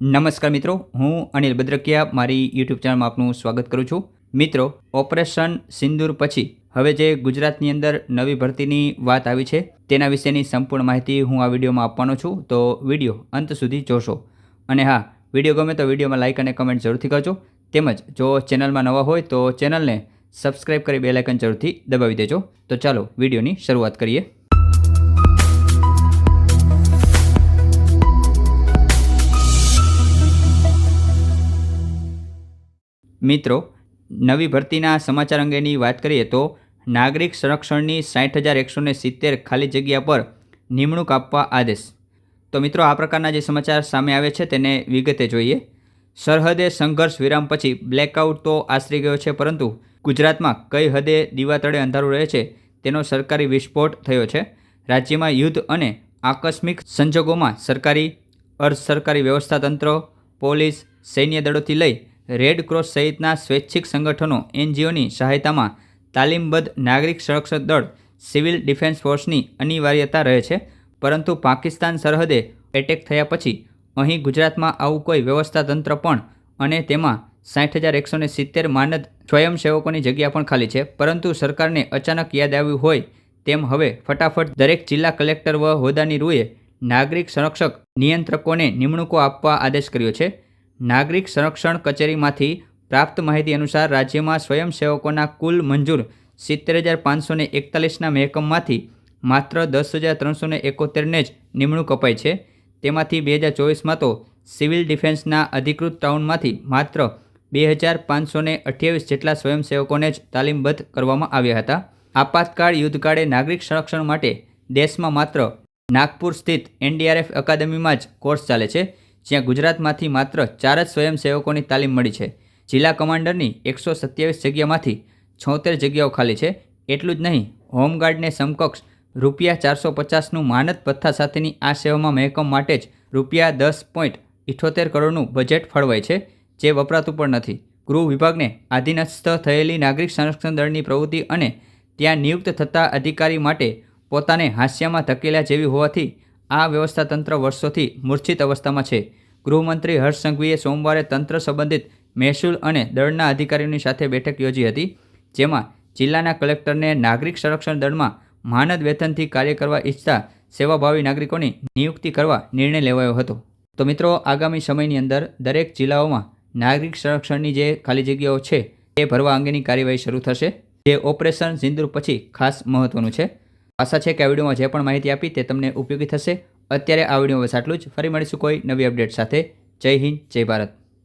નમસ્કાર મિત્રો, હું અનિલ બદ્રકિયા, મારી યુટ્યુબ ચેનલમાં આપનું સ્વાગત કરું છું. મિત્રો, ઓપરેશન સિંદૂર પછી હવે જે ગુજરાતની અંદર નવી ભરતીની વાત આવી છે, તેના વિશેની સંપૂર્ણ માહિતી હું આ વિડીયોમાં આપવાનો છું. તો વીડિયો અંત સુધી જોશો. અને હા, વીડિયો ગમે તો વિડીયોમાં લાઇક અને કમેન્ટ જરૂરથી કરજો. તેમજ જો ચેનલમાં નવા હોય તો ચેનલને સબસ્ક્રાઇબ કરી બે લાઇકન જરૂરથી દબાવી દેજો. તો ચાલો વિડીયોની શરૂઆત કરીએ. મિત્રો, નવી ભરતીના સમાચાર અંગેની વાત કરીએ તો નાગરિક સંરક્ષણની સાઠ હજાર એકસો ને સિત્તેર ખાલી જગ્યા પર નિમણૂક આપવા આદેશ. તો મિત્રો, આ પ્રકારના જે સમાચાર સામે આવે છે તેને વિગતે જોઈએ. સરહદે સંઘર્ષ વિરામ પછી બ્લેકઆઉટ તો આશરી ગયો છે, પરંતુ ગુજરાતમાં કઈ હદે દીવા તળે અંધારું રહે છે તેનો સરકારી વિસ્ફોટ થયો છે. રાજ્યમાં યુદ્ધ અને આકસ્મિક સંજોગોમાં સરકારી અર્ધ સરકારી વ્યવસ્થા તંત્ર પોલીસ, સૈન્ય દળોથી લઈ રેડ ક્રોસ સહિતના સ્વૈચ્છિક સંગઠનો એનજીઓની સહાયતામાં તાલીમબદ્ધ નાગરિક સંરક્ષણ દળ સિવિલ ડિફેન્સ ફોર્સની અનિવાર્યતા રહે છે, પરંતુ પાકિસ્તાન સરહદે એટેક થયા પછી અહીં ગુજરાતમાં આવું કોઈ વ્યવસ્થા તંત્ર પણ અને તેમાં સાઠ હજાર એકસો ને સિત્તેર માનદ સ્વયંસેવકોની જગ્યા પણ ખાલી છે, પરંતુ સરકારને અચાનક યાદ આવ્યું હોય તેમ હવે ફટાફટ દરેક જિલ્લા કલેક્ટર વ હોદ્દાની રૂએ નાગરિક સંરક્ષક નિયંત્રકોને નિમણૂકો આપવા આદેશ કર્યો છે. નાગરિક સંરક્ષણ કચેરીમાંથી પ્રાપ્ત માહિતી અનુસાર રાજ્યમાં સ્વયંસેવકોના કુલ મંજૂર સિત્તેર હજાર પાંચસો ને એકતાલીસના મહેકમમાંથી માત્ર દસ હજાર ત્રણસો ને એકોતેરને જ નિમણૂક અપાઈ છે. તેમાંથી બે હજાર ચોવીસમાં તો સિવિલ ડિફેન્સના અધિકૃત ટાઉનમાંથી માત્ર બે હજાર પાંચસો ને અઠ્યાવીસ જેટલા સ્વયંસેવકોને જ તાલીમબદ્ધ કરવામાં આવ્યા હતા. આપાતકાળ યુદ્ધકાળે નાગરિક સંરક્ષણ માટે દેશમાં માત્ર નાગપુર સ્થિત એનડીઆરએફ અકાદમીમાં જ કોર્સ ચાલે છે. જ્યાં ગુજરાતમાંથી માત્ર ચાર જ સ્વયંસેવકોની તાલીમ મળી છે. જિલ્લા કમાન્ડરની એકસો સત્યાવીસ જગ્યામાંથી છોતેર જગ્યાઓ ખાલી છે. એટલું જ નહીં, હોમગાર્ડને સમકક્ષ રૂપિયા ચારસો પચાસનું માનદ ભથ્થા સાથેની આ સેવામાં મહેકમ માટે જ રૂપિયા દસ પોઈન્ટ ઇઠોતેર કરોડનું બજેટ ફાળવાય છે, જે વપરાતું પણ નથી. ગૃહ વિભાગને આધીનસ્થ થયેલી નાગરિક સંરક્ષણ દળની પ્રવૃત્તિ અને ત્યાં નિયુક્ત થતા અધિકારી માટે પોતાને હાસ્યમાં ધકેલા જેવી હોવાથી આ વ્યવસ્થા તંત્ર વર્ષોથી મૂર્છિત અવસ્થામાં છે. ગૃહમંત્રી હર્ષ સંઘવીએ સોમવારે તંત્ર સંબંધિત મહેસૂલ અને દળના અધિકારીઓની સાથે બેઠક યોજી હતી, જેમાં જિલ્લાના કલેક્ટરને નાગરિક સંરક્ષણ દળમાં માનદ વેતનથી કાર્ય કરવા ઈચ્છતા સેવાભાવી નાગરિકોની નિયુક્તિ કરવા નિર્ણય લેવાયો હતો. તો મિત્રો, આગામી સમયની અંદર દરેક જિલ્લાઓમાં નાગરિક સંરક્ષણની જે ખાલી જગ્યાઓ છે, તે ભરવા અંગેની કાર્યવાહી શરૂ થશે, જે ઓપરેશન સિંદુર પછી ખાસ મહત્વનું છે. આશા છે કે આ વિડીયોમાં જે પણ માહિતી આપી તે તમને ઉપયોગી થશે. અત્યારે આ વીડિયો બસ આટલું જ. ફરી મળીશું કોઈ નવી અપડેટ સાથે. જય હિન્દ, જય ભારત.